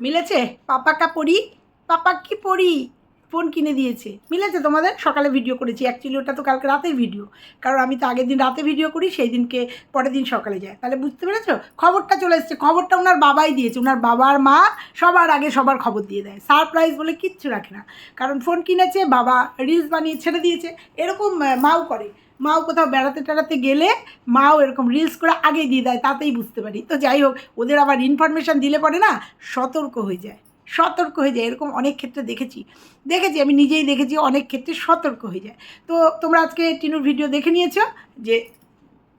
মিলেছে? পাপাকা পড়ি পাপা কি পড়ি ফোন কিনে দিয়েছে। মিলেছে তোমাদের? সকালে ভিডিও করেছি। অ্যাকচুয়ালি ওটা তো কালকে রাতের ভিডিও কারণ আমি তো আগের দিন রাতে ভিডিও করি, সেই দিনকে পরের দিন সকালে যায়। তাহলে বুঝতে পেরেছ? খবরটা চলে এসছে। খবরটা ওনার বাবাই দিয়েছে। ওনার বাবার মা সবার আগে সবার খবর দিয়ে দেয়। সারপ্রাইজ বলে কিচ্ছু রাখে না। কারণ ফোন কিনেছে, বাবা রিলস বানিয়ে ছেড়ে দিয়েছে। এরকম মাও করে। মাও কোথাও বেড়াতে টেড়াতে গেলে মাও এরকম রিলস করে আগে দিয়ে দেয়, তাতেই বুঝতে পারি। তো যাই হোক, ওদের আবার ইনফরমেশান দিলে পরে না সতর্ক হয়ে যায়, সতর্ক হয়ে যায়। এরকম অনেক ক্ষেত্রে দেখেছি। দেখেছি, আমি নিজেই দেখেছি, অনেক ক্ষেত্রে সতর্ক হয়ে যায়। তো তোমরা আজকে টিনুর ভিডিও দেখে নিয়েছো যে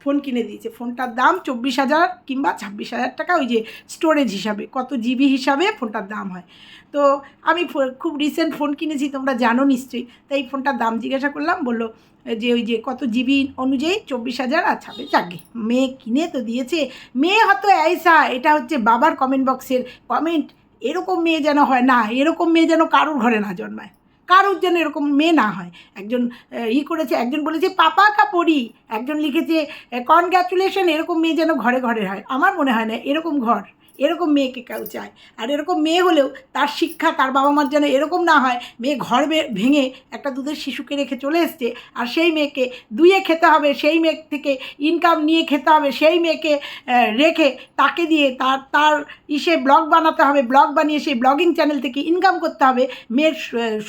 ফোন কিনে দিয়েছে। ফোনটার দাম চব্বিশ হাজার কিংবা ছাব্বিশ হাজার টাকা, ওই যে স্টোরেজ হিসাবে, কত জিবি হিসাবে ফোনটার দাম হয়। তো আমি খুব রিসেন্ট ফোন কিনেছি, তোমরা জানো নিশ্চয়ই। তাই ফোনটার দাম জিজ্ঞাসা করলাম, বলল, যে ওই যে কত জিবি অনুযায়ী চব্বিশ হাজার আর ছাব্বিশ যাকে মেয়ে কিনে তো দিয়েছে। মেয়ে হয়তো এইসা এটা হচ্ছে বাবার কমেন্ট বক্সের কমেন্ট এরকম মেয়ে যেন হয় না, এরকম মেয়ে যেন কারোর ঘরে না জন্মায়। কারোর যেন এরকম মেয়ে না হয়। একজন ই করেছে, একজন বলেছে, পাপা কাপড়ি। একজন লিখেছে কনগ্র্যাচুলেশন এরকম মেয়ে যেন ঘরে ঘরে হয়। আমার মনে হয় না, এরকম ঘর। এরকম মেয়েকে কেউ চায়। আর এরকম মেয়ে হলেও তার শিক্ষা তার বাবা মার যেন এরকম না হয়, মেয়ে ঘর ভেঙে একটা দুধের শিশুকে রেখে চলে এসছে আর সেই মেয়েকে দুয়ে খেতে হবে, সেই মেয়ে থেকে ইনকাম নিয়ে খেতে হবে, সেই মেয়েকে রেখে তাকে দিয়ে তার তার ইসে ব্লগ বানাতে হবে ব্লগ বানিয়ে সেই ব্লগিং চ্যানেল থেকে ইনকাম করতে হবে, মেয়ের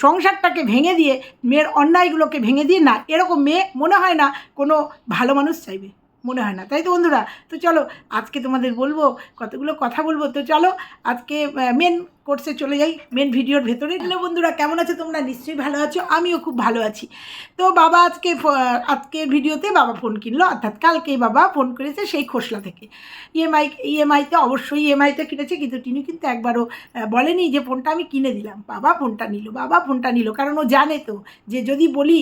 সংসারটাকে ভেঙে দিয়ে, মেয়ের অন্যায়গুলোকে ভেঙে দিয়ে না, এরকম মেয়ে মনে হয় না কোনো ভালো মানুষ চাইবে। মনে হয় না, তাই তো বন্ধুরা? তো চলো, আজকে তোমাদের বলব, কতগুলো কথা বলব? তো চলো, আজকে মেন কোর্সে চলে যাই মেন ভিডিওর ভেতরে। হ্যালো বন্ধুরা কেমন আছো তোমরা? নিশ্চয়ই ভালো আছো আমিও খুব ভালো আছি। তো বাবা আজকে আজকের ভিডিওতে বাবা ফোন কিনলো অর্থাৎ কালকেই বাবা ফোন করেছে সেই খোসলা থেকে। ইএমআই ইএমআইতে অবশ্যই ইএমআইতে কিনেছে কিন্তু তিনি কিন্তু একবারও বলেনি যে ফোনটা আমি কিনে দিলাম। বাবা ফোনটা নিল বাবা ফোনটা নিল কারণ ও জানে তো যে যদি বলি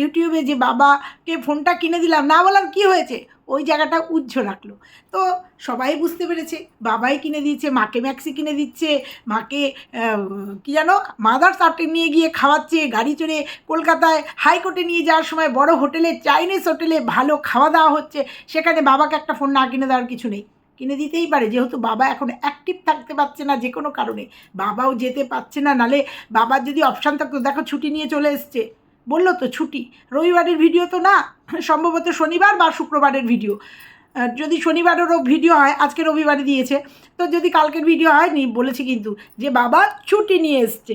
ইউটিউবে যে বাবাকে ফোনটা কিনে দিলাম না বলার কি হয়েছে? ওই জায়গাটা উজ্জ্ব রাখল তো সবাই বুঝতে পেরেছে, বাবাই কিনে দিয়েছে, মাকে ম্যাক্সি কিনে দিচ্ছে, মাকে কি জানো মাদার সার্টে নিয়ে গিয়ে খাওয়াচ্ছে, গাড়ি চড়ে কলকাতায় হাইকোর্টে নিয়ে যাওয়ার সময় বড় হোটেলে, চাইনিজ হোটেলে ভালো খাওয়া দাওয়া হচ্ছে, সেখানে বাবাকে একটা ফোন না কিনে দেওয়ার কিছু নেই। কিনে দিতেই পারে, যেহেতু বাবা এখন অ্যাক্টিভ থাকতে পারছে না যে কোনো কারণে। বাবাও যেতে পারছে না, নালে বাবার যদি অপশান থাকতো, দেখো ছুটি নিয়ে চলে এসছে। বলল তো ছুটি। রবিবারের ভিডিও তো না সম্ভবত শনিবার বা শুক্রবারের ভিডিও যদি শনিবারেরও ভিডিও হয় আজকে রবিবারে দিয়েছে তো যদি কালকের ভিডিও হয় নি বলেছে কিন্তু যে বাবা ছুটি নিয়ে এসছে।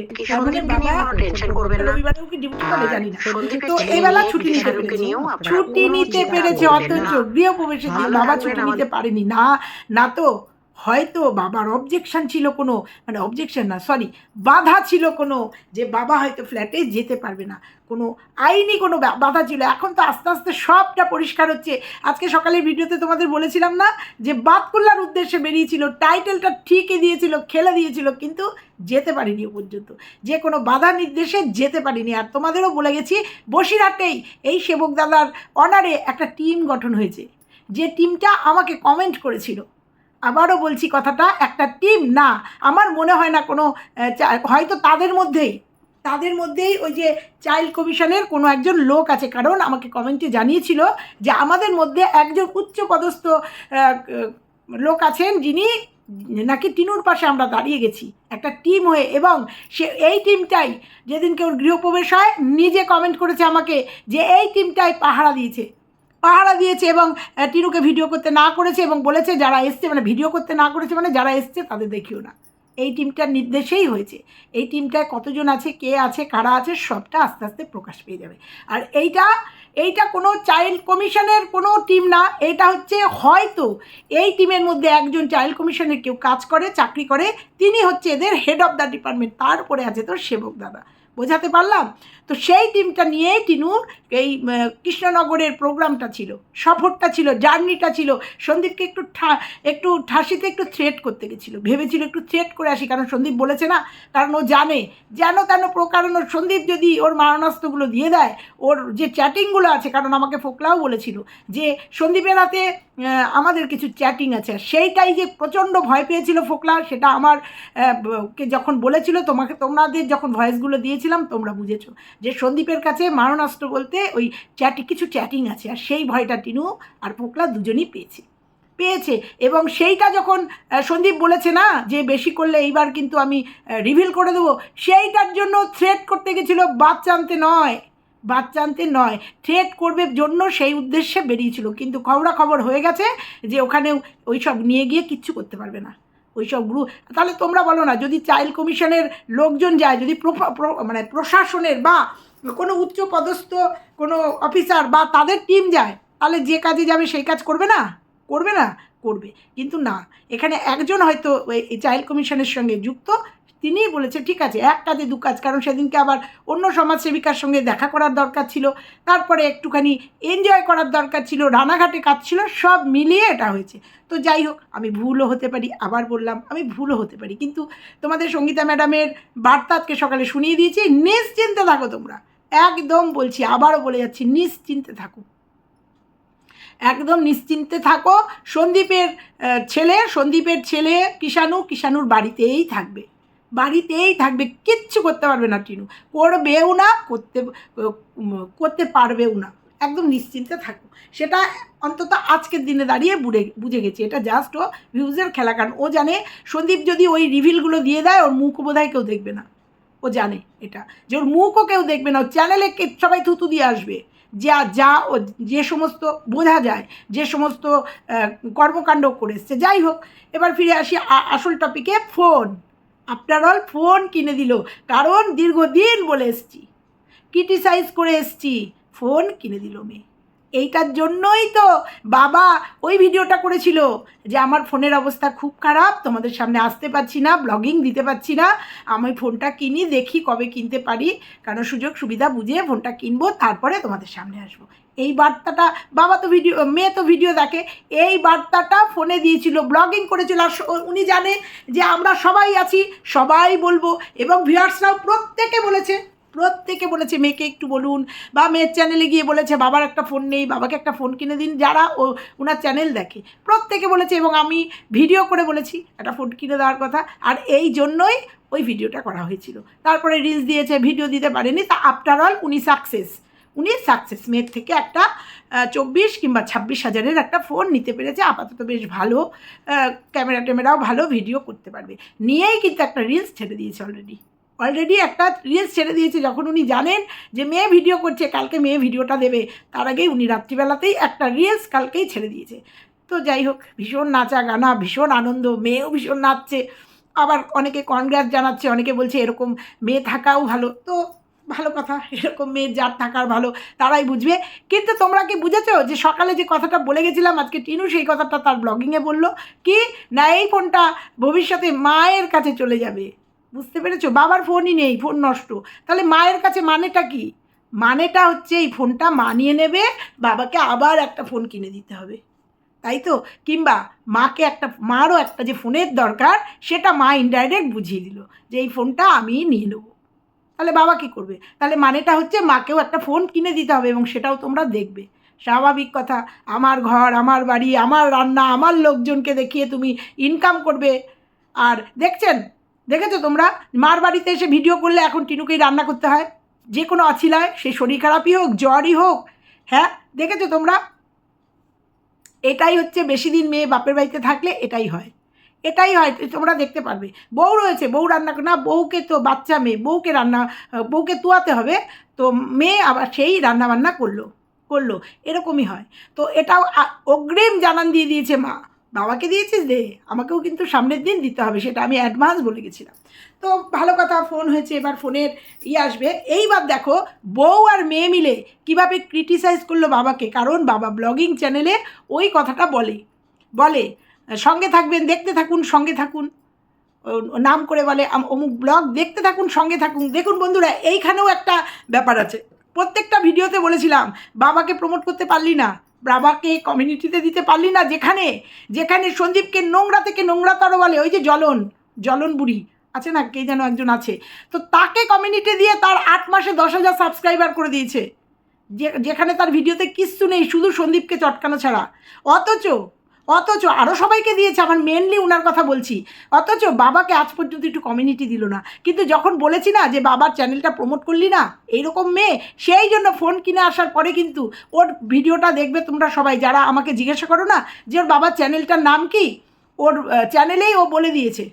রবিবারেও কি ডিউটি করে জানি না। তো এবেলা ছুটি নিতে পেরেছে। ছুটি নিতে পেরেছে অথচ। গৃহপ্রবেশের দিন বাবা ছুটি নিতে পারেনি। না না তো। হয়তো বাবার অবজেকশন ছিল কোনো মানে অবজেকশন না সরি বাধা ছিল কোনো যে বাবা হয়তো ফ্ল্যাটে যেতে পারবে না। কোনো আইনি কোনো বাধা ছিল। এখন তো আস্তে আস্তে সবটা পরিষ্কার হচ্ছে। আজকে সকালের ভিডিওতে তোমাদের বলেছিলাম না যে বাতকুল্লার উদ্দেশ্যে বেরিয়েছিল, টাইটেলটা ঠিকই দিয়েছিল, খেলে দিয়েছিল, কিন্তু যেতে পারিনি পর্যন্ত। যে কোনো বাধা নির্দেশে যেতে পারিনি। আর তোমাদেরও বলে গেছি, বসিরহাটেই এই সেবক দাদার অনারে একটা টিম গঠন হয়েছে। যে টিমটা আমাকে কমেন্ট করেছিল। আবারও বলছি কথাটা, একটা টিম না, আমার মনে হয় না কোনো হয়তো তাদের মধ্যেই তাদের মধ্যেই ওই যে চাইল্ড কমিশনের কোনো একজন লোক আছে, কারণ আমাকে কমেন্টে জানিয়েছিল যে আমাদের মধ্যে একজন উচ্চপদস্থ লোক আছেন যিনি নাকি টিনুর পাশে আমরা দাঁড়িয়ে গেছি, একটা টিম হয়ে, এবং সে, এই টিমটাই যেদিন কেউ গৃহপ্রবেশ হয়, নিজে কমেন্ট করেছে আমাকে যে এই টিমটাই পাহারা দিয়েছে। পাহারা দিয়েছে এবং টিনুকে ভিডিও করতে না করেছে এবং বলেছে যারা এসছে মানে ভিডিও করতে না করেছে মানে যারা এসছে তাদের দেখিও না। এই টিমটার নির্দেশেই হয়েছে। এই টিমটায় কতজন আছে, কে আছে, কারা আছে, সবটা আস্তে আস্তে প্রকাশ পেয়ে যাবে। আর এইটা এইটা কোনো চাইল্ড কমিশনের কোনো টিম না, এটা হচ্ছে হয়তো এই টিমের মধ্যে একজন চাইল্ড কমিশনের কেউ কাজ করে, চাকরি করে, তিনি হচ্ছে এদের হেড অফ দ্য ডিপার্টমেন্ট তারপরে আছে তো সেবক দাদা। বোঝাতে পারলাম? তো সেই টিমটা নিয়েই টিনুর এই কৃষ্ণনগরের প্রোগ্রামটা ছিল, সফরটা ছিল, জার্নিটা ছিল। সন্দীপকে একটু ঠা, একটু ঠাসিতে একটু থ্রেট করতে গেছিল। ভেবেছিল একটু থ্রেট করে আসি, কারণ সন্দীপ বলেছে না, কারণ ও জানে, যেন তেন প্রকারণ ওর সন্দীপ যদি ওর মারণাস্ত্রগুলো দিয়ে দেয়, ওর যে চ্যাটিংগুলো আছে, কারণ আমাকে ফোকলাও বলেছিল যে, সন্দীপের হাতে আমাদের কিছু চ্যাটিং আছে। সেইটাই যে প্রচণ্ড ভয় পেয়েছিল ফোকলা, সেটা আমার কে যখন বলেছিল, তোমাকে, তোমাদের যখন ভয়েসগুলো দিয়েছিলাম, তোমরা বুঝেছ। যে সন্দীপের কাছে মারণাস্ত্র বলতে ওই চ্যাটি কিছু চ্যাটিং আছে, আর সেই ভয়টা টিনু আর পোকলা দুজনই পেয়েছে। পেয়েছে এবং সেইটা যখন সন্দীপ বলেছে না যে বেশি করলে এইবার কিন্তু আমি রিভিল করে দেবো, সেইটার জন্য থ্রেট করতে গেছিল বাচ্চা আনতে নয় বাচ্চা আনতে নয়। থ্রেট করবে জন্য সেই উদ্দেশ্যে বেরিয়েছিল, কিন্তু খবরাখবর হয়ে গেছে যে ওখানে ওই সব নিয়ে গিয়ে কিচ্ছু করতে পারবে না। ওই সব গ্রুপ তাহলে তোমরা বলো না, যদি চাইল্ড কমিশনের লোকজন যায়, যদি মানে প্রশাসনের বা কোনো উচ্চ পদস্থ কোনো অফিসার বা তাদের টিম যায়, তাহলে যে কাজে যাবে সেই কাজ করবে না? করবে না? করবে। কিন্তু না, এখানে একজন হয়তো এই চাইল্ড কমিশনের সঙ্গে যুক্ত তিনিই বলেছে, ঠিক আছে এক কাজে দু কাজ। কারণ সেদিনকে আবার অন্য সমাজসেবিকার সঙ্গে দেখা করার দরকার ছিল, তারপরে একটুখানি এনজয় করার দরকার ছিল, রানাঘাটে কাজ ছিল, সব মিলিয়ে এটা হয়েছে। তো যাই হোক, আমি ভুলও হতে পারি, আবার বললাম, আমি ভুলও হতে পারি। কিন্তু তোমাদের সঙ্গীতা ম্যাডামের বার্তা আজকে সকালে শুনিয়ে দিয়েছি, নিশ্চিন্তে থাকো তোমরা। একদম বলছি, আবারও বলে যাচ্ছি, নিশ্চিন্তে থাকো। একদম নিশ্চিন্তে থাকো, সন্দীপের ছেলে সন্দীপের ছেলে কিষাণু, কিষাণুর বাড়িতেই থাকবে। বাড়িতেই থাকবে, কিচ্ছু করতে পারবে না টিনু। করবেও না, করতে করতে পারবেও না। একদম নিশ্চিন্তে থাকো। সেটা অন্তত আজকের দিনে দাঁড়িয়ে বুড়ে, বুঝে গেছি। এটা জাস্ট ও ভিউজের খেলা, কারণ ও জানে, সন্দীপ যদি ওই রিভিলগুলো দিয়ে দেয়, ওর মুখ বোধহয় কেউ দেখবে না। ও জানে এটা। যে ওর মুখও কেউ দেখবে না, ওর চ্যানেলে সবাই থুতু দিয়ে আসবে। যা যা ও, যে সমস্ত বোঝা যায়, যে সমস্ত কর্মকাণ্ড করে এসছে। যাই হোক, এবার ফিরে আসি আসল টপিকে ফোন আফটার অল ফোন কিনে দিল। কারণ দীর্ঘদিন বলে এসছি। ক্রিটিসাইজ করে এসছি। ফোন কিনে দিল মেয়ে। এইটার জন্যই তো বাবা ওই ভিডিওটা করেছিল যে আমার ফোনের অবস্থা খুব খারাপ, তোমাদের সামনে আসতে পারছি না ব্লগিং দিতে পারছি না, আমি ফোনটা কিনি, দেখি কবে কিনতে পারি। কারণ সুযোগ সুবিধা বুঝে ফোনটা কিনবো, তারপরে তোমাদের সামনে আসব। এই বার্তাটা, বাবা তো ভিডিও মেয়ে তো ভিডিও দেখে, এই বার্তাটা ফোনে দিয়েছিল ব্লগিং করেছিল। আর উনি জানে যে আমরা সবাই আছি, সবাই বলব, এবং ভিউয়ার্সরাও প্রত্যেকে বলেছে। প্রত্যেকে বলেছে, মেয়েকে একটু বলুন। বা মেয়ের চ্যানেলে গিয়ে বলেছে, বাবার একটা ফোন নেই, বাবাকে একটা ফোন কিনে দিন। যারা ও, ওনার চ্যানেল দেখে। প্রত্যেকে বলেছে এবং আমি ভিডিও করে বলেছি, একটা ফোন কিনে দেওয়ার কথা। আর এই জন্যই ওই ভিডিওটা করা হয়েছিল। তারপরে রিলস দিয়েছে ভিডিও দিতে পারেনি। তা আফটার অল উনি সাকসেস উনি সাকসেস মেয়ের থেকে একটা চব্বিশ কিংবা ছাব্বিশ হাজারের একটা ফোন নিতে পেরেছে। আপাতত বেশ ভালো ক্যামেরা ট্যামেরাও ভালো ভিডিও করতে পারবে। নিয়েই কিন্তু একটা রিলস ছেড়ে দিয়েছে অলরেডি অলরেডি একটা রিলস ছেড়ে দিয়েছে, যখন উনি জানেন যে মেয়ে ভিডিও করছে, কালকে মেয়ে ভিডিওটা দেবে। তার আগেই উনি রাত্রিবেলাতেই একটা রিলস কালকেই ছেড়ে দিয়েছে। তো যাই হোক, ভীষণ নাচা গানা ভীষণ আনন্দ, মেয়েও ভীষণ নাচছে। আবার অনেকে কনগ্রাস জানাচ্ছে, অনেকে বলছে এরকম মেয়ে থাকাও ভালো। তো ভালো কথা, এরকম মেয়ে যার থাকার ভালো, তারাই বুঝবে। কিন্তু তোমরা কি বুঝেছ যে সকালে যে কথাটা বলে গেছিলাম, আজকে টিনু সেই কথাটা তার ব্লগিংয়ে বলল, কি? না, এই ফোনটা ভবিষ্যতে মায়ের কাছে চলে যাবে। বুঝতে পেরেছ? বাবার ফোনই নেই, ফোন নষ্ট। তাহলে মায়ের কাছে মানেটা কি? মানেটা হচ্ছে এই ফোনটা মানিয়ে নেবে, বাবাকে আবার একটা ফোন কিনে দিতে হবে। তাই তো? কিংবা মাকে একটা, মারও একটা যে ফোনের দরকার, সেটা মা ইনডাইরেক্ট বুঝিয়ে দিল যে এই ফোনটা আমি নিয়ে নেব। তাহলে বাবা কী করবে? তাহলে মানেটা হচ্ছে মাকেও একটা ফোন কিনে দিতে হবে এবং সেটাও তোমরা দেখবে। স্বাভাবিক কথা, আমার ঘর, আমার বাড়ি, আমার রান্না, আমার লোকজনকে দেখিয়ে তুমি ইনকাম করবে। আর দেখছেন? দেখেছ তোমরা? মার বাড়িতে এসে ভিডিও করলে এখন টিনুকেই রান্না করতে হয়। যে কোনো অছিলায়, সে শরীর খারাপই হোক, জ্বরই হোক হ্যাঁ? দেখেছ তোমরা? এটাই হচ্ছে বেশি দিন মেয়ে বাপের বাড়িতে থাকলে এটাই হয়। এটাই হয়, তোমরা দেখতে পারবে। বউ রয়েছে, বউ রান্না না, বউকে তো বাচ্চা মেয়ে, বউকে রান্না, বউকে তুয়াতে হবে, তো মেয়ে আবার সেই রান্না বান্না করল করল, এরকমই হয়। তো এটাও অগ্রিম জানান দিয়ে দিয়েছে মা। বাবাকে দিয়েছিস দে? আমাকেও কিন্তু সামনের দিন দিতে হবে, সেটা আমি অ্যাডভান্স বলে গেছিলাম। তো ভালো কথা ফোন হয়েছে, এবার ফোনের ই আসবে। এইবার দেখো, বউ আর মেয়ে মিলে কীভাবে ক্রিটিসাইজ করল বাবাকে, কারণ বাবা ব্লগিং চ্যানেলে ওই কথাটা বলে। বলে, সঙ্গে থাকবেন, দেখতে থাকুন, সঙ্গে থাকুন। নাম করে বলে অমুক ব্লগ দেখতে থাকুন, সঙ্গে থাকুন। দেখুন বন্ধুরা, এইখানেও একটা ব্যাপার আছে। প্রত্যেকটা ভিডিওতে বলেছিলাম, বাবাকে প্রমোট করতে পারলি না। বাবাকে কমিউনিটিতে দিতে পারলি না, যেখানে যেখানে সন্দীপকে নোংরা থেকে নোংরাতর বলে ওই যে জলন জলন বুড়ি, আছে না, কে যেন একজন আছে, তো তাকে কমিউনিটি দিয়ে তার আট মাসে দশ হাজার সাবস্ক্রাইবার করে দিয়েছে। যেখানে তার ভিডিওতে কিচ্ছু নেই, শুধু সন্দীপকে চটকানো ছাড়া। অথচ অথচ আরও সবাইকে দিয়েছে, আমার মেনলি ওনার কথা বলছি। অথচ বাবাকে আজ পর্যন্ত একটু কমিউনিটি দিল না। কিন্তু যখন বলেছি না যে বাবার চ্যানেলটা প্রমোট করলি না, এইরকম মেয়ে, সেই জন্য ফোন কিনে আসার পরে কিন্তু ওর ভিডিওটা দেখবে তোমরা সবাই। যারা আমাকে জিজ্ঞাসা করো না যে ওর বাবার চ্যানেলটার নাম কি, ওর চ্যানেলেই ও বলে দিয়েছে।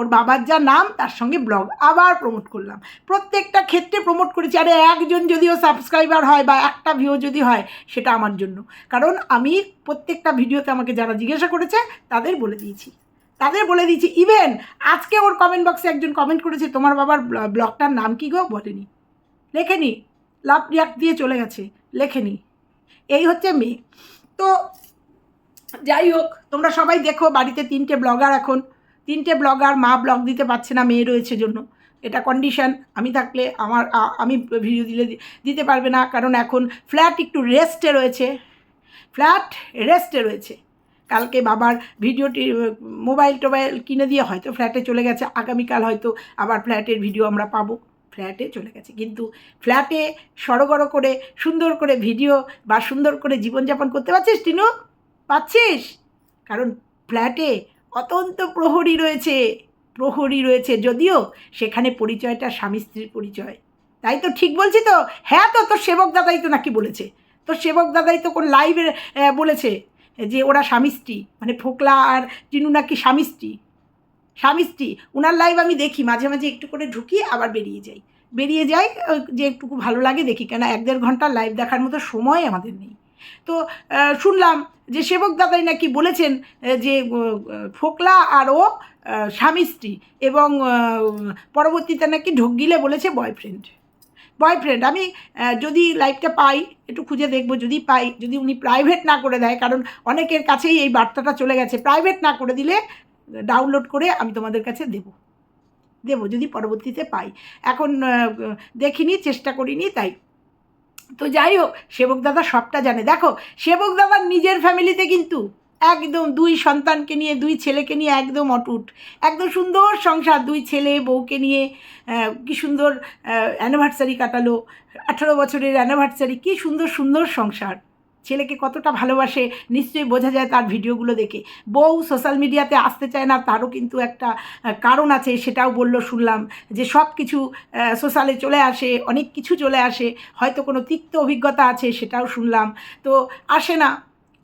ওর বাবার যা নাম, তার সঙ্গে ব্লগ আবার প্রমোট করলাম। প্রত্যেকটা ক্ষেত্রে প্রমোট করেছি। আরে একজন যদিও সাবস্ক্রাইবার হয় বা একটা ভিউ যদি হয়, সেটা আমার জন্য। কারণ আমি প্রত্যেকটা ভিডিওতে আমাকে যারা জিজ্ঞাসা করেছে, তাদের বলে দিয়েছি। তাদের বলে দিয়েছি ইভেন আজকে ওর কমেন্ট বক্সে একজন কমেন্ট করেছে, তোমার বাবার ব্লগটার নাম কি গো? বলেনি। লেখেনি। লাভ রিয়াক্ট দিয়ে চলে গেছে। লেখেনি। এই হচ্ছে মেয়ে। তো যাই হোক, তোমরা সবাই দেখো, বাড়িতে তিনটে ব্লগার এখন। তিনটে ব্লগার মা ব্লগ দিতে পারছে না, মেয়ে রয়েছে জন্য। এটা কন্ডিশন আমি থাকলে আমার আমি ভিডিও দিলে দিতে পারবে না, কারণ এখন ফ্ল্যাট একটু রেস্টে রয়েছে। ফ্ল্যাট রেস্টে রয়েছে। কালকে বাবার ভিডিওটি মোবাইল টোবাইল কিনে দিয়ে হয়তো ফ্ল্যাটে চলে গেছে, আগামীকাল হয়তো আবার ফ্ল্যাটের ভিডিও আমরা পাবো। ফ্ল্যাটে চলে গেছে। কিন্তু ফ্ল্যাটে সড়গড় করে, সুন্দর করে ভিডিও বা সুন্দর করে জীবনযাপন করতে পারছিস, টিনু? পাচ্ছিস কারণ ফ্ল্যাটে অত্যন্ত প্রহরী রয়েছে প্রহরী রয়েছে। যদিও সেখানে পরিচয়টা স্বামী স্ত্রীর পরিচয়। তাই তো ঠিক বলছি তো? হ্যাঁ তো, তোর সেবক দাদাই তো নাকি বলেছে। তোর সেবক দাদাই তো কোন লাইভে বলেছে যে ওরা স্বামী স্ত্রী। মানে ফোকলা আর টিনু নাকি স্বামী স্ত্রী। স্বামী স্ত্রী। ওনার লাইভ আমি দেখি, মাঝে মাঝে একটু করে ঢুকি, আবার বেরিয়ে যাই। বেরিয়ে যাই যে একটুকু ভালো লাগে, দেখি কেন এক দেড় ঘণ্টা লাইভ দেখার মতো সময় আমাদের নেই। তো শুনলাম যে সেবক দাদাই নাকি বলেছেন যে ফোকলা আর ও স্বামী স্ত্রী এবং পরবর্তীতে নাকি ঢোক গিলে বলেছে বয়ফ্রেন্ড বয়ফ্রেন্ড আমি যদি লাইভটা পাই, একটু খুঁজে দেখব, যদি পাই, যদি উনি প্রাইভেট না করে দেয়, কারণ অনেকের কাছেই এই বার্তাটা চলে গেছে প্রাইভেট না করে দিলে ডাউনলোড করে আমি তোমাদের কাছে দেব। দেবো, যদি পরবর্তীতে পাই। এখন দেখিনি, চেষ্টা করিনি, তাই তো যাই হোক, সেবক দাদা সবটা জানে। দেখো, সেবক দাদার নিজের ফ্যামিলিতে কিন্তু একদম দুই সন্তানকে নিয়ে, দুই ছেলেকে নিয়ে একদম অটুট। একদম সুন্দর সংসার, দুই ছেলে বউকে নিয়ে কী সুন্দর অ্যানিভার্সারি কাটালো, আঠারো বছরের অ্যানিভার্সারি কি সুন্দর সুন্দর সংসার। ছেলেকে কতটা ভালোবাসে, নিশ্চয়ই বোঝা যায় তার ভিডিওগুলো দেখে। বউ সোশ্যাল মিডিয়াতে আসতে চায় না, তারও কিন্তু একটা কারণ আছে, সেটাও বলল শুনলাম, যে সব কিছু সোশ্যালে চলে আসে, অনেক কিছু চলে আসে, হয়তো কোনো তিক্ত অভিজ্ঞতা আছে, সেটাও শুনলাম। তো আসে না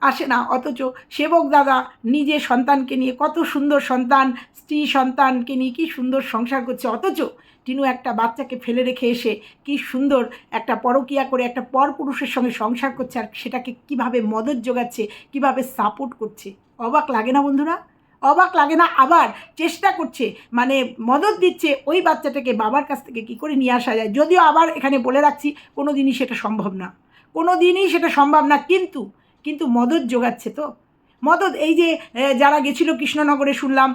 আসে না, অথচ সেবক দাদা নিজে সন্তানকে নিয়ে কত সুন্দর সন্তান, স্ত্রী সন্তানকে নিয়ে কি সুন্দর সংসার করছে, অথচ টিনু একটা বাচ্চাকে ফেলে রেখে এসে কি সুন্দর একটা পরকিয়া করে একটা পরপুরুষের সঙ্গে সংসার করছে আর সেটাকে কীভাবে মদত যোগাচ্ছে, কীভাবে সাপোর্ট করছে। অবাক লাগে না বন্ধুরা? অবাক লাগে না আবার চেষ্টা করছে মানে মদত দিচ্ছে ওই বাচ্চাটাকে বাবার কাছ থেকে কি করে নিয়ে আসা যায়? যদিও আবার এখানে বলে রাখছি কোনো দিনই সেটা সম্ভব না। কোনো দিনই সেটা সম্ভব না, কিন্তু কিন্তু মদত যোগাচ্ছে তো। মদত এই যে যারা গেছিল কৃষ্ণনগরে শুনলাম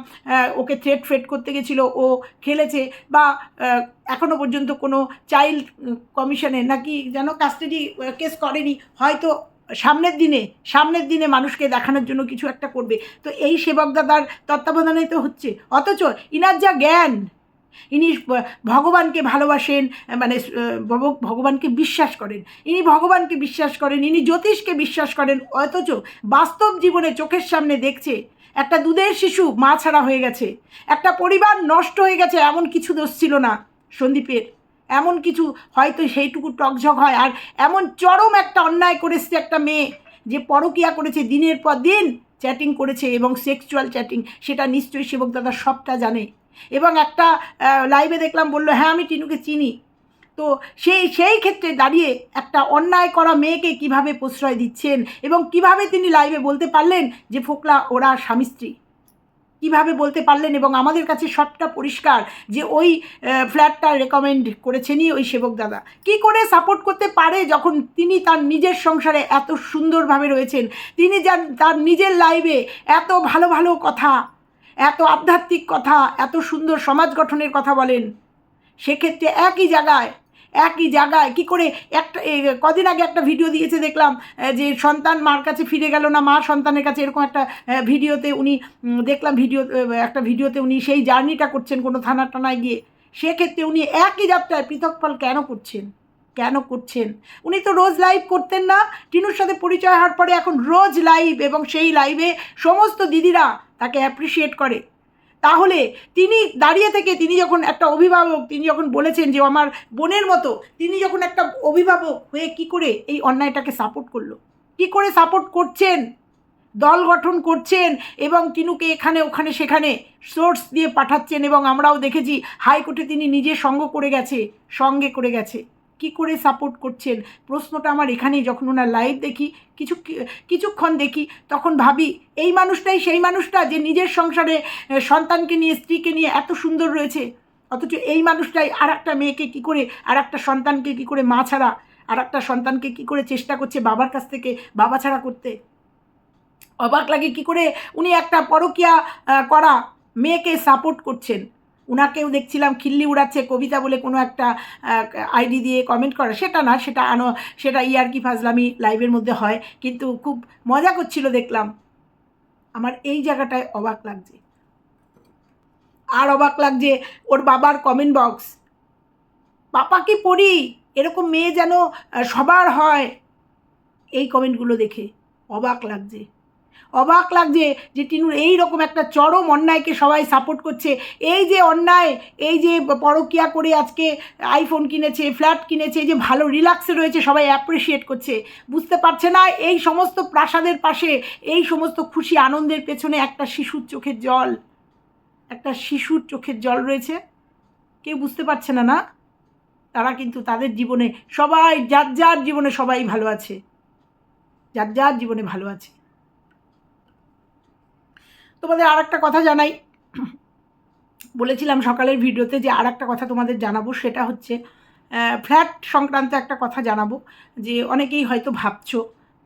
ওকে থ্রেট ফ্রেট করতে গেছিল ও খেলেছে বা আহ, এখনও পর্যন্ত কোনো চাইল্ড কমিশনে নাকি যেন কাস্টাডি কেস করেনি হয়তো সামনের দিনে সামনের দিনে মানুষকে দেখানোর জন্য কিছু একটা করবে। তো এই সেবক দাদার তত্ত্বাবধানে তো হচ্ছে। অথচ ইনার যা জ্ঞান ইনি ভগবানকে ভালোবাসেন মানে ভগবানকে বিশ্বাস করেন। ইনি ভগবানকে বিশ্বাস করেন, ইনি জ্যোতিষকে বিশ্বাস করেন, অথচ বাস্তব জীবনে চোখের সামনে দেখছে, একটা দুধের শিশু মা ছাড়া হয়ে গেছে, একটা পরিবার নষ্ট হয়ে গেছে, এমন কিছু দোষ ছিল না সন্দীপের। এমন কিছু হয়তো সেইটুকু টকঝক হয়, আর এমন চরম একটা অন্যায় করেছে একটা মেয়ে, যে পরকিয়া করেছে, দিনের পর দিন চ্যাটিং করেছে এবং সেক্সুয়াল চ্যাটিং সেটা নিশ্চয়ই সেবক দাদা সবটা জানে। এবং একটা লাইভে দেখলাম বলল হ্যাঁ আমি টিনুকে চিনি। তো সেই সেই ক্ষেত্রে দাঁড়িয়ে একটা অন্যায় করা মেয়েকে কীভাবে প্রশ্রয় দিচ্ছেন এবং কীভাবে তিনি লাইভে বলতে পারলেন যে, ফোকলা, ওরা স্বামী স্ত্রী? কীভাবে বলতে পারলেন এবং আমাদের কাছে সবটা পরিষ্কার যে, ওই ফ্ল্যাটটা রেকমেন্ড করেছেনই ওই সেবক দাদা। কি করে সাপোর্ট করতে পারে যখন তিনি তার নিজের সংসারে এত সুন্দরভাবে রয়েছেন? তিনি যান তার নিজের লাইভে এত ভালো ভালো কথা এত আধ্যাত্মিক কথা, এত সুন্দর সমাজ গঠনের কথা বলেন। সেক্ষেত্রে একই জায়গায় একই জায়গায় কি করে একটা কদিন আগে একটা ভিডিও দিয়েছে দেখলাম যে সন্তান মার কাছে ফিরে গেল না, মা সন্তানের কাছে এরকম একটা ভিডিওতে উনি দেখলাম ভিডিও একটা ভিডিওতে উনি সেই জার্নিটা করছেন কোনো থানা টানায় গিয়ে। সেক্ষেত্রে উনি একই যাত্রায় পৃথক ফল কেন করছেন? কেন করছেন? উনি তো রোজ লাইভ করতেন না। টিনুর সাথে পরিচয় হওয়ার পরে এখন রোজ লাইভ এবং সেই লাইভে সমস্ত দিদিরা তাকে অ্যাপ্রিসিয়েট করে। তাহলে তিনি দাঁড়িয়ে থেকে তিনি যখন একটা অভিভাবক, তিনি যখন বলেছেন যে আমার বোনের মতো, তিনি যখন একটা অভিভাবক হয়ে কি করে এই অন্যায়টাকে সাপোর্ট করল? কি করে সাপোর্ট করছেন? দল গঠন করছেন এবং টিনুকে এখানে, ওখানে, সেখানে সোর্স দিয়ে পাঠাচ্ছেন এবং আমরাও দেখেছি হাইকোর্টে তিনি নিজে সঙ্গ করে গেছে, সঙ্গে করে গেছে। কি করে সাপোর্ট করছেন? প্রশ্নটা আমার এখানেই যখন ওনার লাইভ দেখি, কিছু কিছুক্ষণ দেখি, তখন ভাবি, এই মানুষটাই সেই মানুষটা যে নিজের সংসারে সন্তানকে নিয়ে, স্ত্রীকে নিয়ে এত সুন্দর রয়েছে। অথচ এই মানুষটাই আর একটা মেয়েকে কী করে আর একটা সন্তানকে কী করে মা ছাড়া আর একটা সন্তানকে কী করে চেষ্টা করছে বাবার কাছ থেকে বাবা ছাড়া করতে? অবাক লাগে কি করে উনি একটা পরকিয়া করা মেয়েকে সাপোর্ট করছেন। উনাকেও দেখছিলাম, খিল্লি উড়াচ্ছে, কবিতা বলে কোনো একটা আইডি দিয়ে কমেন্ট করে। সেটা না, সেটা আনো, সেটা ইয়ারকি ফাজলামি লাইভের মধ্যে হয়, কিন্তু খুব মজা করছিল দেখলাম। আমার এই জায়গাটায় অবাক লাগছে। আর অবাক লাগছে ওর বাবার কমেন্ট বক্স পাপা কি পড়ি? এরকম মেয়ে যেন সবার হয়। এই কমেন্টগুলো দেখে অবাক লাগছে। অবাক লাগছে যে টিনুর এই রকম একটা চরম অন্যায়কে সবাই সাপোর্ট করছে। এই যে অন্যায়, এই যে পরকিয়া করে আজকে আইফোন কিনেছে ফ্ল্যাট কিনেছে যে ভালো রিল্যাক্সে রয়েছে, সবাই অ্যাপ্রিসিয়েট করছে। বুঝতে পারছে না, এই সমস্ত প্রাসাদের পাশে, এই সমস্ত খুশি আনন্দের পেছনে একটা শিশুর চোখের জল। একটা শিশুর চোখের জল রয়েছে। কেউ বুঝতে পারছে না না? তারা কিন্তু তাদের জীবনে সবাই, যার যার জীবনে সবাই ভালো আছে। যার যার জীবনে ভালো আছে। তোমাদের আর একটা কথা জানাই। বলেছিলাম সকালের ভিডিওতে যে আর একটা কথা তোমাদের জানাব, সেটা হচ্ছে ফ্ল্যাট সংক্রান্ত একটা কথা জানাব, যে অনেকেই হয়তো ভাবছ,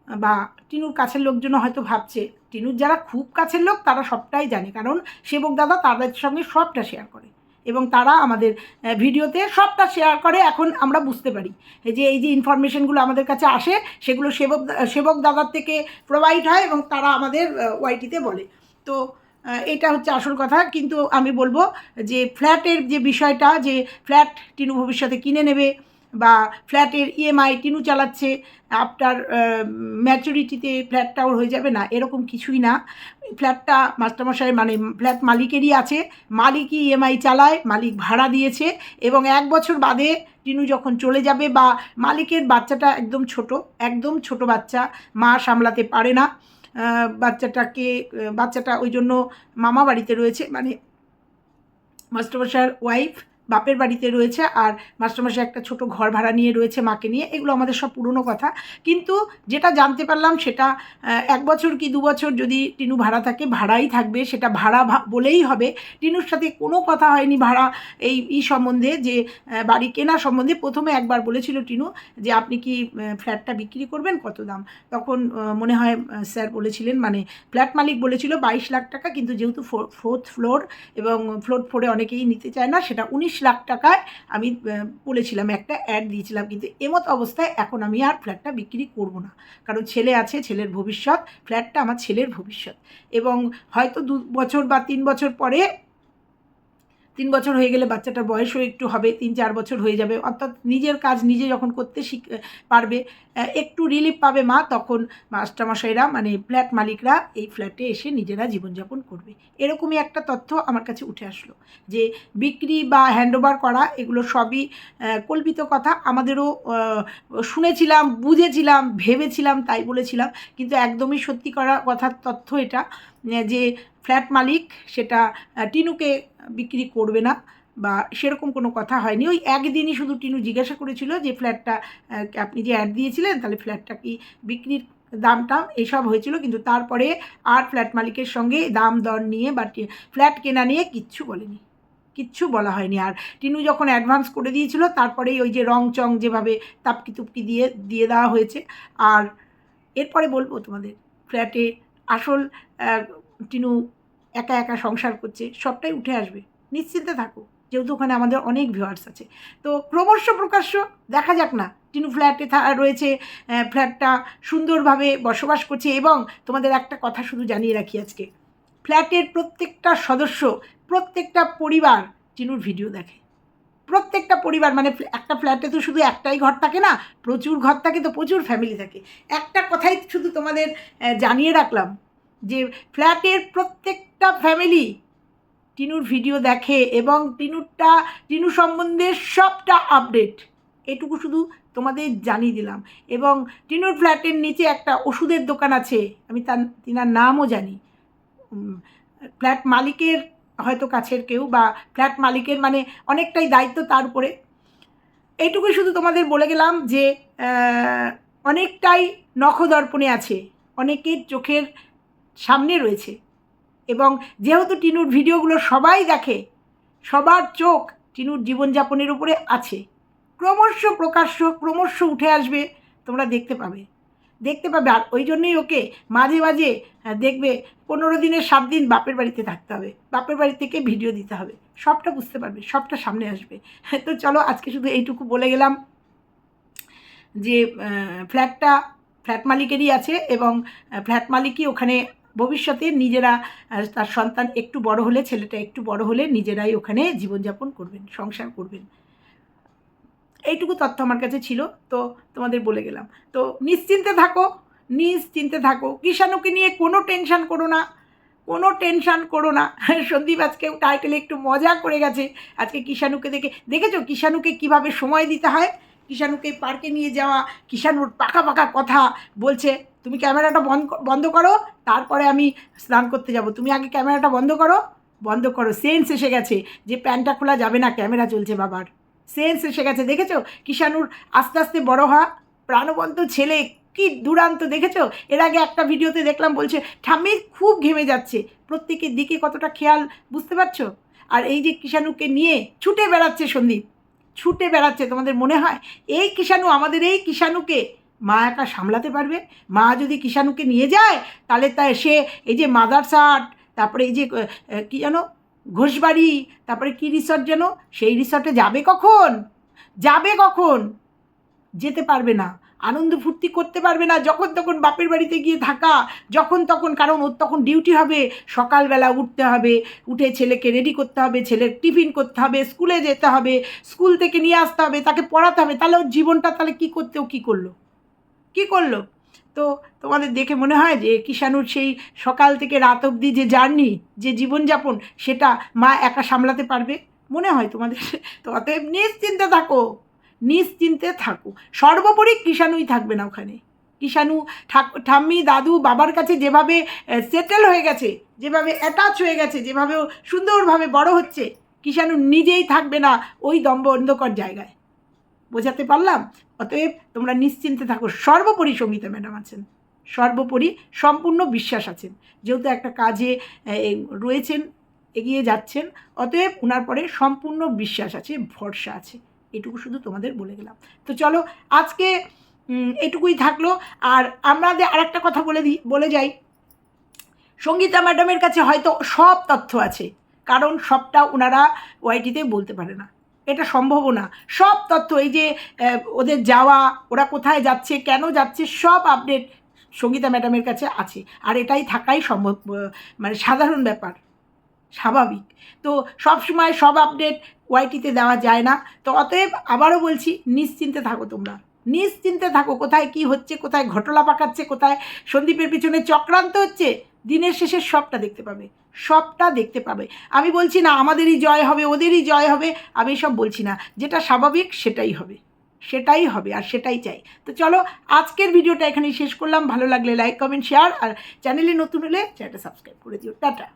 বা টিনুর কাছের লোকজনও হয়তো ভাবছে, টিনুর যারা খুব কাছের লোক, তারা সবটাই জানে, কারণ সেবক দাদা তাদের সঙ্গে সবটা শেয়ার করে এবং তারা আমাদের ভিডিওতে সবটা শেয়ার করে, এখন আমরা বুঝতে পারি। যে, এই যে ইনফরমেশনগুলো আমাদের কাছে আসে, সেগুলো সেবক সেবক দাদার থেকে প্রোভাইড হয় এবং তারা আমাদের ওয়াইটিতে বলে। তো এটা হচ্ছে আসল কথা। কিন্তু আমি বলব যে ফ্ল্যাটের যে বিষয়টা, যে ফ্ল্যাট টিনু ভবিষ্যতে কিনে নেবে বা ফ্ল্যাটের ইএমআই টিনু চালাচ্ছে, আপনার ম্যাচুরিটিতে ফ্ল্যাটটা ওর হয়ে যাবে না, এরকম কিছুই না। ফ্ল্যাটটা মাস্টারমশাই মানে ফ্ল্যাট মালিকেরই আছে। মালিকই ইএমআই চালায়, মালিক ভাড়া দিয়েছে এবং এক বছর বাদে টিনু যখন চলে যাবে বা মালিকের বাচ্চাটা একদম ছোট একদম ছোট বাচ্চা, মা সামলাতে পারে না। বাচ্চাটাকে বাচ্চাটা ওই জন্য মামা বাড়িতে রয়েছে মানে মাস্টারমশাইয়ের ওয়াইফ বাপের বাড়িতে রয়েছে আর মাস্টারমশাই একটা ছোট ঘর ভাড়া নিয়ে রয়েছে মাকে নিয়ে। এগুলো আমাদের সব পুরনো কথা। কিন্তু যেটা জানতে পারলাম সেটা এক বছর কি দু বছর যদি টিনু ভাড়া থাকে, ভাড়াই থাকবে, সেটা ভাড়া বলেই হবে। টিনুর সাথে কোনো কথা হয়নি ভাড়া এই ই সম্বন্ধে যে বাড়ি কেনা সম্বন্ধে। প্রথমে একবার বলেছিল টিনু যে, আপনি কি ফ্ল্যাটটা বিক্রি করবেন? কত দাম? তখন মনে হয় স্যার বলেছিলেন মানে ফ্ল্যাট মালিক বলেছিল বাইশ লাখ টাকা। কিন্তু যেহেতু ফোর্থ ফ্লোর এবং ফ্লোর ফোরে অনেকেই নিতে চায় না, সেটা উনিশ লাখ টাকায় আমি বলেছিলাম, একটা অ্যাড দিয়েছিলাম, কিন্তু এমত অবস্থায় এখন আমি আর ফ্ল্যাটটা বিক্রি করব না। কারণ ছেলে আছে, ছেলের ভবিষ্যৎ, ফ্ল্যাটটা আমার ছেলের ভবিষ্যৎ। এবং হয়তো দু বছর বা তিন বছর পরে, তিন বছর হয়ে গেলে বাচ্চাটার বয়সও একটু হবে, তিন চার বছর হয়ে যাবে। অর্থাৎ নিজের কাজ নিজে যখন করতে শিখ, পারবে একটু রিলিফ পাবে মা, তখন মাস্টারমশাইরা মানে ফ্ল্যাট মালিকরা এই ফ্ল্যাটে এসে নিজেরা জীবনযাপন করবে। এরকমই একটা তথ্য আমার কাছে উঠে আসলো, যে বিক্রি বা হ্যান্ডওভার করা, এগুলো সবই কল্পিত কথা। আমাদেরও শুনেছিলাম, বুঝেছিলাম, ভেবেছিলাম, তাই বলেছিলাম, কিন্তু একদমই সত্যি করা কথার তথ্য এটা, যে ফ্ল্যাট মালিক সেটা টিনুকে বিক্রি করবে না। বা সেরকম কোনো কথা হয়নি। ওই একদিনই শুধু টিনু জিজ্ঞাসা করেছিল যে, ফ্ল্যাটটা আপনি যে অ্যাড দিয়েছিলেন, তাহলে ফ্ল্যাটটা কি বিক্রির দাম টাম এসব হয়েছিল, কিন্তু তারপরে আর ফ্ল্যাট মালিকের সঙ্গে দাম দর নিয়ে বা ফ্ল্যাট কেনা নিয়ে কিচ্ছু বলেনি। কিচ্ছু বলা হয়নি। আর টিনু যখন অ্যাডভান্স করে দিয়েছিল, তারপরেই ওই যে রং চং যেভাবে তাপকি তুপকি দিয়ে দিয়ে দেওয়া হয়েছে। আর এরপরে বলব তোমাদের, ফ্ল্যাটে আসল টিনু একা একা সংসার করছে, সবটাই উঠে আসবে। নিশ্চিন্তে থাকো। যেহেতু ওখানে আমাদের অনেক ভিউয়ার্স আছে। তো ক্রমশ প্রকাশ্য দেখা যাক না, টিনু ফ্ল্যাটে রয়েছে ফ্ল্যাটটা সুন্দরভাবে বসবাস করছে এবং তোমাদের একটা কথা শুধু জানিয়ে রাখি আজকে। ফ্ল্যাটের প্রত্যেকটা সদস্য, প্রত্যেকটা পরিবার টিনুর ভিডিও দেখে। প্রত্যেকটা পরিবার মানে একটা ফ্ল্যাটে তো শুধু একটাই ঘর থাকে না, প্রচুর ঘর থাকে তো প্রচুর ফ্যামিলি থাকে। একটা কথাই শুধু তোমাদের জানিয়ে রাখলাম যে ফ্ল্যাটের প্রত্যেকটা ফ্যামিলি টিনুর ভিডিও দেখে এবং টিনুরটা, টিনু সম্বন্ধে সবটা আপডেট এটুকু শুধু তোমাদের জানিয়ে দিলাম। এবং টিনুর ফ্ল্যাটের নিচে একটা ওষুধের দোকান আছে, আমি তার, তিনার নামও জানি। ফ্ল্যাট মালিকের, হয়তো কাছের কেউ বা ফ্ল্যাট মালিকের মানে অনেকটাই দায়িত্ব তার উপরে। এইটুকুই শুধু তোমাদের বলে গেলাম যে অনেকটাই নখদর্পণে আছে, অনেকের চোখের সামনে রয়েছে। এবং যেহেতু টিনুর ভিডিওগুলো সবাই দেখে, সবার চোখ টিনুর জীবনযাপনের উপরে আছে। ক্রমশ প্রকাশ্য, ক্রমশ উঠে আসবে, তোমরা দেখতে পাবে। দেখতে পাবে, আর ওই জন্যই ওকে মাঝে মাঝে দেখবে, পনেরো দিনের সাত দিন বাপের বাড়িতে থাকতে হবে। বাপের বাড়ি থেকে ভিডিও দিতে হবে। সবটা বুঝতে পারবে, সবটা সামনে আসবে। তো চলো, আজকে শুধু এইটুকু বলে গেলাম যে ফ্ল্যাটটা ফ্ল্যাট মালিকেরই আছে এবং ফ্ল্যাট মালিকই ওখানে ভবিষ্যতে নিজেরা তার সন্তান একটু বড় হলে, ছেলেটা একটু বড় হলে নিজেরাই ওখানে জীবনযাপন করবেন, সংসার করবেন। এইটুকু তথ্য আমার কাছে ছিল, তো তোমাদের বলে গেলাম। তো নিশ্চিন্তে থাকো নিশ্চিন্তে থাকো। কিষাণুকে নিয়ে কোনো টেনশান করো না, কোনো টেনশান করো না। সন্দীপ আজকে টাইটেলে একটু মজা করে গেছে। আজকে কিষাণুকে দেখে, দেখেছ কিষাণুকে কীভাবে সময় দিতে হয়? কিষাণুকে পার্কে নিয়ে যাওয়া কিষাণুর পাকা পাকা কথা বলছে। তুমি ক্যামেরাটা বন্ধ বন্ধ করো, তারপরে আমি স্নান করতে যাব। তুমি আগে ক্যামেরাটা বন্ধ করো বন্ধ করো। সেন্স এসে গেছে যে প্যান্টটা খোলা যাবে না, ক্যামেরা চলছে বাবার। সেন্স এসে গেছে, দেখেছ? কিষাণুর আস্তে আস্তে বড় হওয়া, প্রাণবন্ত ছেলে, কি দুরান্ত, দেখেছ? এর আগে একটা ভিডিওতে দেখলাম, বলছে, ঠাম্মি খুব ঘেমে যাচ্ছে। প্রত্যেকের দিকে কতটা খেয়াল, বুঝতে পারছ? আর এই যে কিষাণুকে নিয়ে ছুটে বেড়াচ্ছে সন্দীপ, ছুটে বেড়াচ্ছে, তোমাদের মনে হয়? এই কিষাণু আমাদের, এই কিষাণুকে মা একা সামলাতে পারবে? মা যদি কিষাণুকে নিয়ে যায়, তাহলে তা সে এই যে মাদার মাদারসাট তারপরে এই যে কী যেন, ঘোষবাড়ি, তারপরে কি রিসর্ট যেন, সেই রিসর্টে যাবে কখন? যাবে কখন? যেতে পারবে না। আনন্দ ফুর্তি করতে পারবে না। যখন তখন বাপের বাড়িতে গিয়ে থাকা, যখন তখন, কারণ ওর তখন ডিউটি হবে। সকালবেলা উঠতে হবে, উঠে ছেলেকে রেডি করতে হবে, ছেলের টিফিন করতে হবে স্কুলে যেতে হবে স্কুল থেকে নিয়ে আসতে হবে, তাকে পড়াতে হবে। তাহলে ওর জীবনটা তাহলে কী করতে ও কী করল? কী করল? তো তোমাদের দেখে মনে হয় যে কিষাণুর সেই সকাল থেকে রাত অবধি যে জার্নি যে জীবনযাপন, সেটা মা একা সামলাতে পারবে? মনে হয় তোমাদের। তো অতএব নিশ্চিন্তে থাকো নিশ্চিন্তে থাকো। সর্বোপরি কিষাণুই থাকবে না ওখানে। কিষাণু ঠাম্মি, দাদু, বাবার কাছে যেভাবে সেটেল হয়ে গেছে, যেভাবে অ্যাটাচ হয়ে গেছে, যেভাবে সুন্দরভাবে বড় হচ্ছে, কিষাণু নিজেই থাকবে না ওই দম্ব অন্ধকর জায়গায়। বোঝাতে পারলাম? অতএব তোমরা নিশ্চিন্তে থাকো, সর্বোপরি সঙ্গীতা ম্যাডাম আছেন। সর্বোপরি সম্পূর্ণ বিশ্বাস আছেন। যেহেতু একটা কাজে রয়েছেন, এগিয়ে যাচ্ছেন, অতএব ওনার পরে সম্পূর্ণ বিশ্বাস আছে, ভরসা আছে। এটুকু শুধু তোমাদের বলে গেলাম। তো চলো, আজকে এটুকুই থাকল। আর আমাদের আরেকটা কথা বলে দিই বলে যাই। সঙ্গীতা ম্যাডামের কাছে হয়তো সব তথ্য আছে, কারণ সবটা ওনারা ওয়াইটিতে বলতে পারে না। এটা সম্ভবও না। সব তথ্য, এই যে ওদের যাওয়া, ওরা কোথায় যাচ্ছে, কেন যাচ্ছে, সব আপডেট সঙ্গীতা ম্যাডামের কাছে আছে। আর এটাই থাকাই সম্ভব মানে সাধারণ ব্যাপার, স্বাভাবিক। তো সব সময় সব আপডেট ওয়াইটিতে দেওয়া যায় না। তো অতএব আবারও বলছি, নিশ্চিন্তে থাকো তোমরা। নিশ্চিন্তে থাকো, কোথায় কি হচ্ছে, কোথায় ঘটলা পাকাচ্ছে, কোথায় সন্দীপের পিছনে চক্রান্ত হচ্ছে দিনের শেষে সবটা দেখতে পাবে, সবটা দেখতে পাবে। আমি বলছি না, আমাদেরই জয় হবে, ওদেরই জয় হবে, আমি সব বলছি না। যেটা স্বাভাবিক, সেটাই হবে। সেটাই হবে আর সেটাই চাই। তো চলো, আজকের ভিডিওটা এখানেই শেষ করলাম। ভালো লাগলে লাইক কমেন্ট শেয়ার আর চ্যানেলে নতুন হলে চ্যানেলটা সাবস্ক্রাইব করে দিও। টাটা।